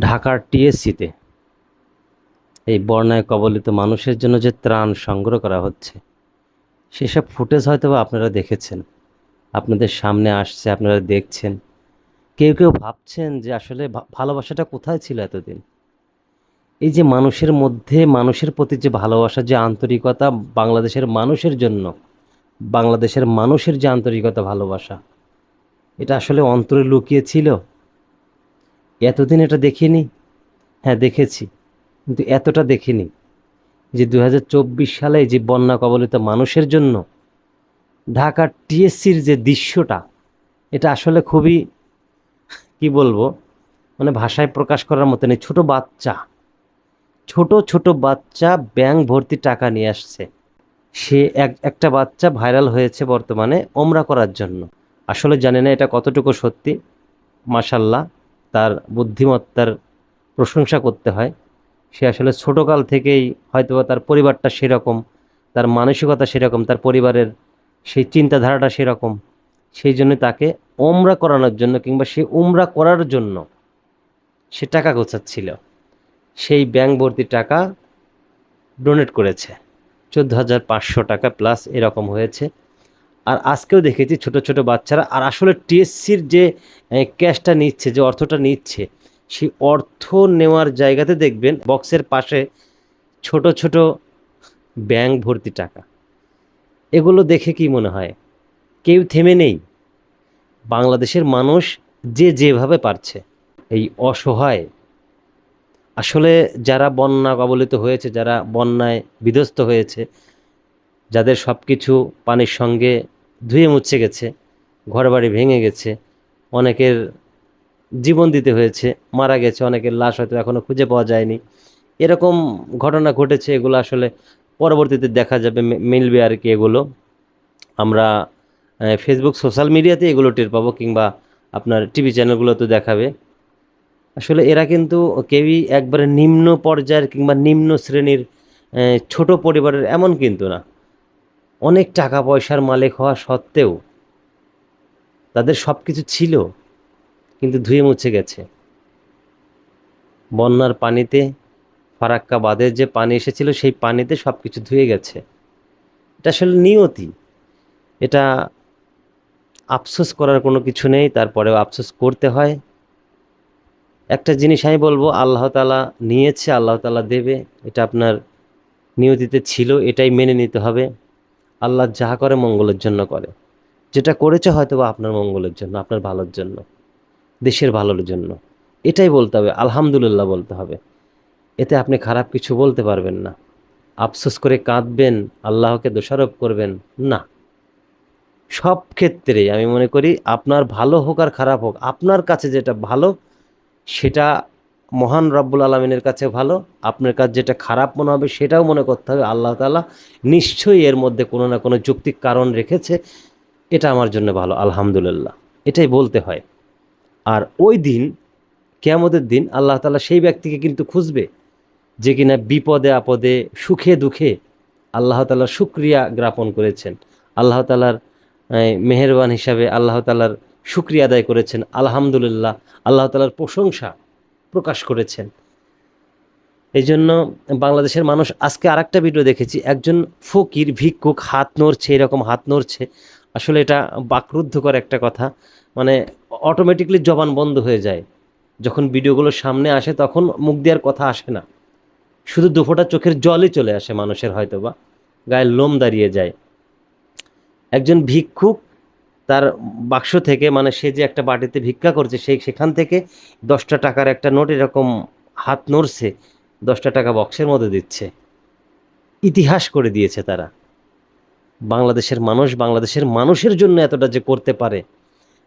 ঢাকার টিএসসিতে এই বন্যায় কবলিত মানুষের জন্য যে ত্রাণ সংগ্রহ করা হচ্ছে, সেসব ফুটেজ হয়তো আপনারা দেখেছেন, আপনাদের সামনে আসছে, আপনারা দেখছেন। কেউ কেউ ভাবছেন যে আসলে ভালোবাসাটা কোথায় ছিল এতদিন? এই যে মানুষের মধ্যে, মানুষের প্রতি যে ভালোবাসা, যে আন্তরিকতা বাংলাদেশের মানুষের জন্য, বাংলাদেশের মানুষের যে আন্তরিকতা, ভালোবাসা, এটা আসলে অন্তরে লুকিয়ে ছিল? এতদিন এটা দেখিনি? হ্যাঁ দেখেছি। কিন্তু এতটা দেখিনি যে দু হাজার চব্বিশ সালে যে বন্যা কবলিত মানুষের জন্য ঢাকার টিএসসির যে দৃশ্যটা, এটা আসলে খুবই, কি বলব মানে ভাষায় প্রকাশ করার মতো নেই ছোটো বাচ্চা, ছোট ছোট বাচ্চা ব্যাংক ভর্তি টাকা নিয়ে আসছে। সে এক, একটা বাচ্চা ভাইরাল হয়েছে বর্তমানে ওমরা করার জন্য। আসলে জানি না এটা কতটুকু সত্যি মাসাল্লাহ তার বুদ্ধিমত্তার প্রশংসা করতে হয়। সে আসলে ছোটোকাল থেকেই হয়তোবা তার পরিবারটা সেরকম, তার মানসিকতা সেরকম, তার পরিবারের সেই চিন্তাধারাটা সেরকম। সেই জন্য তাকে ওমরা করানোর জন্য কিংবা সে উমরা করার জন্য সে টাকা গোছাচ্ছিল। সেই ব্যাংক ভর্তি টাকা ডোনেট করেছে। চোদ্দ হাজার পাঁচশো টাকা প্লাস এরকম হয়েছে। আর আজকেও দেখেছি ছোট ছোট বাচ্চারা, আর আসলে টিএসসির যে ক্যাশটা নিচ্ছে, যে অর্থটা নিচ্ছে, সেই অর্থ নেওয়ার জায়গাতে দেখবেন বক্সের পাশে ছোট ছোট ব্যাংক ভর্তি টাকা। এগুলো দেখে কি মনে হয়? কেউ থেমে নেই। বাংলাদেশের মানুষ যে যেভাবে পারছে, এই অসহায়। আসলে যারা বন্যা কবলিত হয়েছে, যারা বন্যায় বিধ্বস্ত হয়েছে, যাদের সব কিছু পানির সঙ্গে ধুয়ে মুছে গেছে, ঘরবাড়ি ভেঙে গেছে, অনেকের জীবন দিতে হয়েছে, মারা গেছে, অনেকের লাশ হয়তো এখনও খুঁজে পাওয়া যায়নি। এরকম ঘটনা ঘটেছে, এগুলো আসলে পরবর্তীতে দেখা যাবে মিলবে আর কি এগুলো। আমরা ফেসবুক সোশ্যাল মিডিয়াতে এগুলো টের পাবো কিংবা আপনার টিভি চ্যানেলগুলোতে দেখাবে। আসলে এরা কিন্তু কেউই একবারে নিম্ন পর্যায়ের কিংবা নিম্ন শ্রেণির ছোট পরিবারের এমন কিন্তু না। অনেক টাকা পয়সার মালিক হওয়া সত্ত্বেও তাদের সব কিছু ছিল, কিন্তু ধুয়ে মুছে গেছে। বন্যার পানিতে ফারাক্কা বাঁধের যে পানি এসেছিল, সেই পানিতে সব কিছু ধুয়ে গেছে। এটা আসলে নিয়তি। এটা আফসোস করার কোনো কিছু নেই, তারপরেও আফসোস করতে হয়। একটা জিনিস আমি বলব, আল্লাহ তালা নিয়েছে, আল্লাহ তালা দেবে। এটা আপনার নিয়তিতে ছিল, এটাই মেনে নিতে হবে। আল্লাহ যাহা করে মঙ্গলের জন্য করে। যেটা করেছে হয়তো বা আপনার মঙ্গলের জন্য, আপনার ভালোর জন্য, দেশের ভালোর জন্য। এটাই বলতে হবে, আলহামদুলিল্লাহ বলতে হবে। এতে আপনি খারাপ কিছু বলতে পারবেন না। আফসোস করে কাঁদবেন, আল্লাহকে দোষারোপ করবেন, না। সব ক্ষেত্রেই আমি মনে করি আপনার ভালো হোক আর খারাপ হোক, আপনার কাছে যেটা ভালো, সেটা মহান রব্বুল আলমিনের কাছে ভালো, আপনার কাছে যেটা খারাপ মনে হবে সেটাও মনে করতে হবে। আল্লাহ তালা নিশ্চয়ই এর মধ্যে কোনো না কোনো যৌক্তিক কারণ রেখেছে, এটা আমার জন্য ভালো, আলহামদুলিল্লাহ। এটাই বলতে হয়। আর ওই দিন, কেয়ামতের দিন আল্লাহ তালা সেই ব্যক্তিকে কিন্তু খুঁজবে যে কিনা বিপদে, আপদে, সুখে, দুঃখে আল্লাহ তালার শুক্রিয়া জ্ঞাপন করেছেন। আল্লাহ তালার মেহেরবান হিসাবে আল্লাহ তালার শুক্রিয়া আদায় করেছেন। আলহামদুলিল্লাহ, আল্লাহ তালার প্রশংসা প্রকাশ করেছেন। এই জন্য বাংলাদেশের মানুষ আজকে আরেকটা ভিডিও দেখেছি, একজন ফকির, ভিক্ষুক, হাত নড়ছে, এরকম হাত নড়ছে। আসলে এটা বাকরুদ্ধকর একটা কথা মানে অটোমেটিকলি জবান বন্ধ হয়ে যায়। যখন ভিডিওগুলো সামনে আসে তখন মুখ দেওয়ার কথা আসে না। শুধু দুফোটা চোখের জলই চলে আসে মানুষের হয়তো বা গায়ের লোম দাঁড়িয়ে যায়। একজন ভিক্ষুক তার বাক্স থেকে মানে সে যে একটা বাটিতে ভিক্ষা করছে, সেই সেখান থেকে দশটা টাকার একটা নোট এরকম হাত নড়ছে, দশটা টাকা বক্সের মধ্যে দিচ্ছে। ইতিহাস করে দিয়েছে তারা। বাংলাদেশের মানুষ বাংলাদেশের মানুষের জন্য এতটা যে করতে পারে,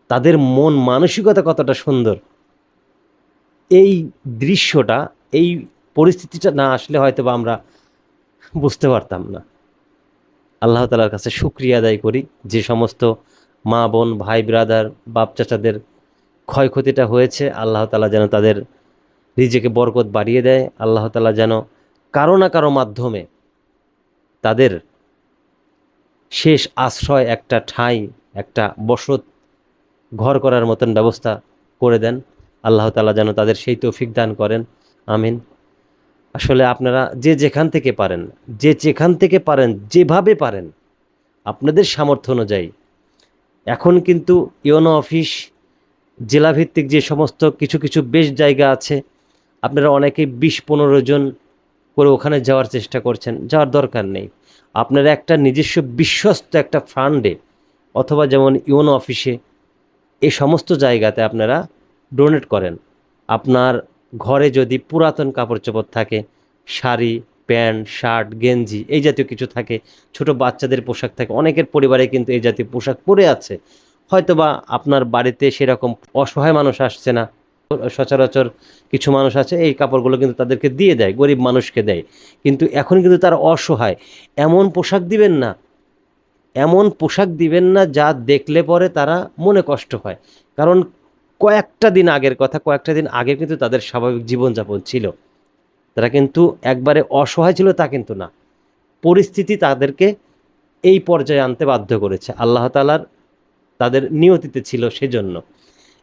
তাদের মন মানসিকতা কতটা সুন্দর। এই দৃশ্যটা, এই পরিস্থিতিটা না আসলে হয়তো বা আমরা বুঝতে পারতাম না। আল্লাহ তালার কাছে শুক্রিয়া আদায় করি যে সমস্ত মা, বোন, ভাই ব্রাদার বাপ, চাচাদের ক্ষয়ক্ষতিটা হয়েছে। আল্লাহ তালা যেন তাদের নিজেকে বরকত বাড়িয়ে দেয়। আল্লাহ তালা যেন কারও না কারও মাধ্যমে তাদের শেষ আশ্রয়, একটা ঠাঁই, একটা বসত ঘর করার মতন ব্যবস্থা করে দেন। আল্লাহ তালা যেন তাদের সেই তৌফিক দান করেন। আমিন। আসলে আপনারা যে যেখান থেকে পারেন, যে যেখান থেকে পারেন, যেভাবে পারেন, আপনাদের সামর্থ্য অনুযায়ী এখন কিন্তু ইওনো অফিস, জেলাভিত্তিক যে সমস্ত কিছু কিছু বেশ জায়গা আছে, আপনারা অনেকেই বিশ পনেরো জন করে ওখানে যাওয়ার চেষ্টা করছেন, যাওয়ার দরকার নেই। আপনারা একটা নিজস্ব বিশ্বস্ত একটা ফান্ডে অথবা যেমন ইওনো অফিসে এই সমস্ত জায়গাতে আপনারা ডোনেট করেন। আপনার ঘরে যদি পুরাতন কাপড় চোপড় থাকে, শাড়ি প্যান্ট, শার্ট, গেঞ্জি এই জাতীয় কিছু থাকে। ছোট বাচ্চাদের পোশাক থাকে। অনেকের পরিবারে কিন্তু এই জাতীয় পোশাক পরে আছে। হয়তোবা আপনার বাড়িতে সেরকম অসহায় মানুষ আসছে না। সচরাচর কিছু মানুষ আছে, এই কাপড়গুলো কিন্তু তাদেরকে দিয়ে দেয়, গরিব মানুষকে দেয়। কিন্তু এখন কিন্তু তারা অসহায়। এমন পোশাক দিবেন না। এমন পোশাক দিবেন না যা দেখলে পরে তারা মনে কষ্ট হয়। কারণ কয়েকটা দিন আগের কথা, কয়েকটা দিন আগে কিন্তু তাদের স্বাভাবিক জীবনযাপন ছিল। তারা কিন্তু একবারে অসহায় ছিল তা কিন্তু না। পরিস্থিতি তাদেরকে এই পর্যায়ে আনতে বাধ্য করেছে। আল্লাহ তালার তাদের নিয়তিতে ছিল সেজন্য।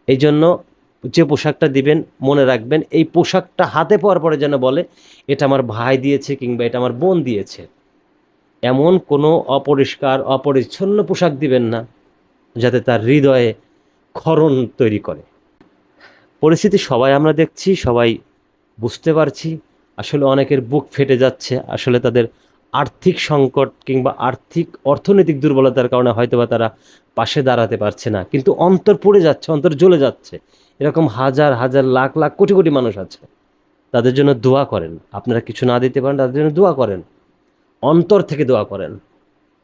এই জন্য যে পোশাকটা দিবেন, মনে রাখবেন, এই পোশাকটা হাতে পাওয়ার পরে যেন বলে, এটা আমার ভাই দিয়েছে কিংবা এটা আমার বোন দিয়েছে। এমন কোনো অপরিষ্কার, অপরিচ্ছন্ন পোশাক দিবেন না, যাতে তার হৃদয়ে ক্ষরণ তৈরি করে। পরিস্থিতি সবাই আমরা দেখছি, সবাই বুঝতে পারছি। আসলে অনেকের বুক ফেটে যাচ্ছে। আসলে তাদের আর্থিক সংকট কিংবা আর্থিক অর্থনৈতিক দুর্বলতার কারণে হয়তোবা তারা পাশে দাঁড়াতে পারছে না। কিন্তু অন্তর পড়ে যাচ্ছে, অন্তর জ্বলে যাচ্ছে। এরকম হাজার হাজার, লাখ লাখ, কোটি কোটি মানুষ আছে। তাদের জন্য দোয়া করেন। আপনারা কিছু না দিতে পারেন, তাদের জন্য দোয়া করেন। অন্তর থেকে দোয়া করেন।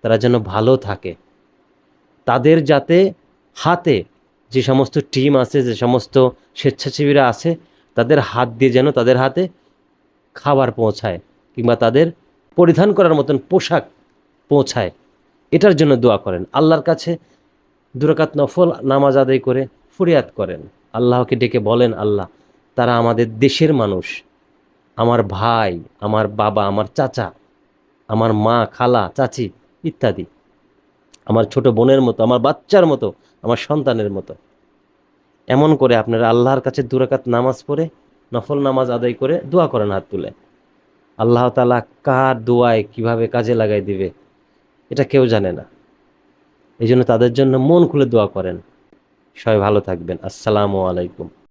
তারা যেন ভালো থাকে। তাদের যাতে হাতে যে সমস্ত টিম আছে, যে সমস্ত স্বেচ্ছাসেবীরা আছে, তাদের হাত দিয়ে যেন তাদের হাতে খাবার পৌঁছায় কিংবা তাদের পরিধান করার মতন পোশাক পৌঁছায়। এটার জন্য দোয়া করেন। আল্লাহর কাছে দুরাকাত নফল নামাজ আদায় করে ফরিয়াদ করেন। আল্লাহকে ডেকে বলেন, আল্লাহ, তারা আমাদের দেশের মানুষ। আমার ভাই, আমার বাবা, আমার চাচা, আমার মা, খালা, চাচি ইত্যাদি। আমার ছোট বোনের মতো, আমার বাচ্চার মতো, আমার সন্তানের মতো। এমন করে আপনারা আল্লাহর কাছে দুরাকাত নামাজ পড়ে নফল নামাজ আদায় করে দোয়া করেন হাত তুলে। আল্লাহ তালা কার দোয়ায় কীভাবে কাজে লাগাই দিবে, এটা কেউ জানে না। এই জন্য তাদের জন্য মন খুলে দোয়া করেন। সবাই ভালো থাকবেন। আসসালামু আলাইকুম।